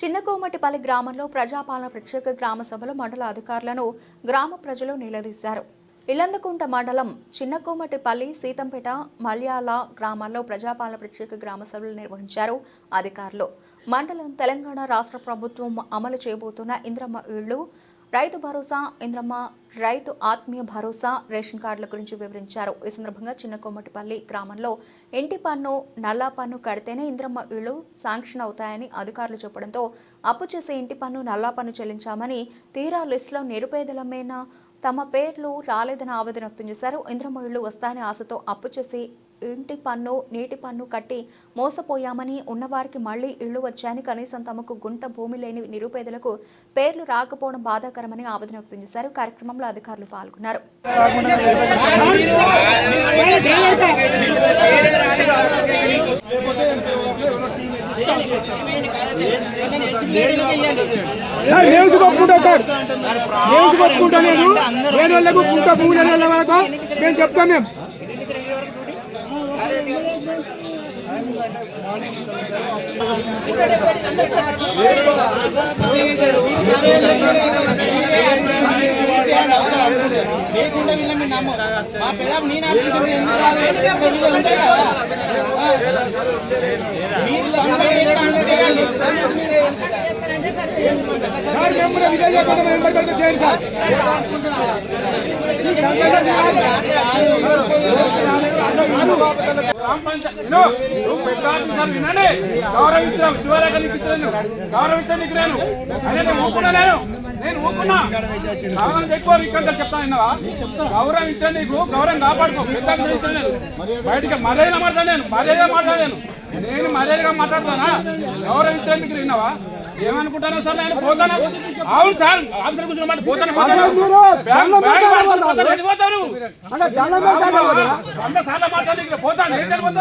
చిన్నకోమటిపల్లి గ్రామంలో ప్రజాపాలన ప్రత్యేక గ్రామ సభలో మండల అధికారులను గ్రామ ప్రజలు నిలదీశారు. ఇల్లందకుంట మండలం చిన్నకోమటిపల్లి సీతంపేట మల్యాల గ్రామాల్లో ప్రజాపాలన ప్రత్యేక గ్రామ సభలు నిర్వహించారు అధికారులు. మండలం తెలంగాణ రాష్ట్ర ప్రభుత్వం అమలు చేయబోతున్న ఇంద్రమ్మ ఇళ్ళు రైతు భరోసా ఇంద్రమ్మ రైతు ఆత్మీయ భరోసా రేషన్ కార్డుల గురించి వివరించారు. ఈ సందర్భంగా చిన్నకొమ్మటిపల్లి గ్రామంలో ఇంటి పన్ను నల్లా పన్ను కడితేనే ఇంద్రమ్మ ఇళ్ళు శాంక్షన్ అవుతాయని అధికారులు చెప్పడంతో అప్పు చేసే ఇంటి పన్ను నల్లా పన్ను చెల్లించామని తీరా లిస్టులో నిరుపేదలమైన? తమ పేర్లు రాలేదని ఆవేదన వ్యక్తం చేశారు. ఇంద్రమ్మ ఇళ్ళు వస్తాయని ఆశతో అప్పు చేసి ఇంటి పన్ను నీటి పన్ను కట్టి మోసపోయామని ఉన్నవారికి మళ్ళీ ఇళ్ళు వచ్చాయని కనీసం తమకు గుంట భూమి లేని నిరుపేదలకు పేర్లు రాకపోవడం బాధాకరమని ఆవేదన వ్యక్తం చేశారు. కార్యక్రమంలో అధికారులు పాల్గొన్నారు. నేమ్స్ కొట్టుకుంటా సార్. నేమ్స్ కొట్టుకుంటా నేను. వేరే వాళ్ళకు కుంట వరకు? మేము చెప్తాం మేము. లేకుండా మీరు మా పిల్లలు నేను అప్లికేషన్ ఎందుకు మీరు సార్ మేము కూడా విలేజ్ కొంత మెంబర్ కలిసి చేయండి సార్. వినండి. గౌరవించడం ఇదివరకు గౌరవించడం నీకు నేను. అదే నేను ఊపుకున్నా నేను. నేను ఊపుకున్నా కావాలని ఎక్కువ ఇక్కడ చెప్తాను విన్నావా? గౌరవించడం నీకు. గౌరవం కాపాడుకో. పెద్ద బయటికి మర్యాదగా మాట్లాడాను నేను మర్యాదగా మాట్లాడాను నేను మర్యాదగా మాట్లాడతానా గౌరవించడం నీకు విన్నావా ఏమనుకుంటాను సార్ నేను పోతాను. అవును సార్ ఆఫీసర్ కూర్చోమంటే పోతాను పోతాను. వంద సార్లు మాట్లాడి ఇక్కడ పోతాను. ఏం తెలియదు.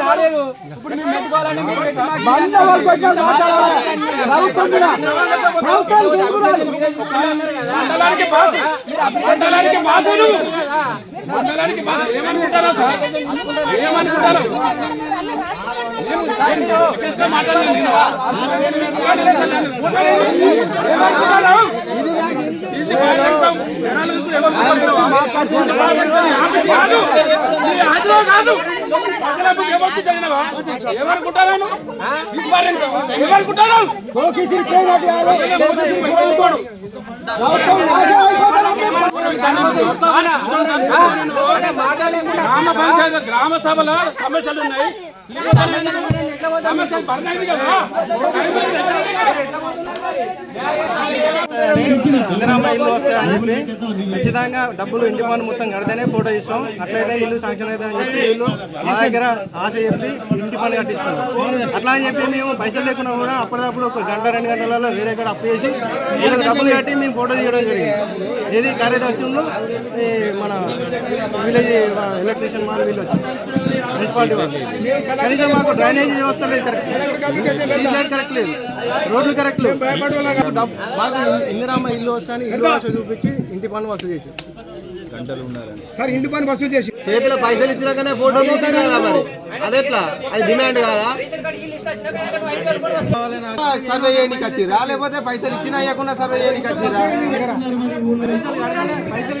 రాలేదు. ఇప్పుడు మేము పెట్టుకోవాలని మాకు మండలానికి బాసులు మండలానికి ఏమనుకుంటారా సార్? ఏమనుకుంటారు? కాదు. గ్రామ సభలో సమస్యలు ఉన్నాయి ఇందిరామ్మ ఇల్లు వస్తాయని చెప్పి ఖచ్చితంగా డబ్బులు ఇంటి పన్ను మొత్తం కడితేనే ఫోటో ఇస్తాం. అట్లయితే ఇల్లు శాంక్షన్ అయితే అని చెప్పి వీళ్ళు మా దగ్గర ఆశ చెప్పి ఇంటి పని కట్టిస్తున్నాం అట్లా అని చెప్పి మేము పైసలు లేకుండా కూడా అప్పటికప్పుడు ఒక గంట రెండు గంటలలో వేరే కాడ అప్పు చేసి వీళ్ళకి డబ్బులు కట్టి మేము ఫోటో తీయడం జరిగింది. ఇది కార్యదర్శులు ఈ మన విలేజ్ ఎలక్ట్రీషియన్ వాళ్ళు వీళ్ళు వచ్చి మున్సిపాలిటీ వాళ్ళు. కనీసం మాకు డ్రైనేజీ లేదు కరెక్ట్ లేదు. రోడ్లు కరెక్ట్ లేవు. డబ్- మాకు ఇందిరామ్మ ఇల్లు వస్తాయని ఇల్లు ఆశ చూపించి ఇంటి పన్ను వసూలు చేసి సార్ ఇంటి పని వసూలు చేసి చేతిలో పైసలు ఇచ్చినాకనే ఫోటో తీసారు కదా మరి. అదెట్లా అది డిమాండ్ కాదా? సర్వే చేయడానికి వచ్చిరా లేకపోతే పైసలు ఇచ్చినా ఇవ్వకుండా సర్వే చేయడానికి వచ్చిరా పైసలు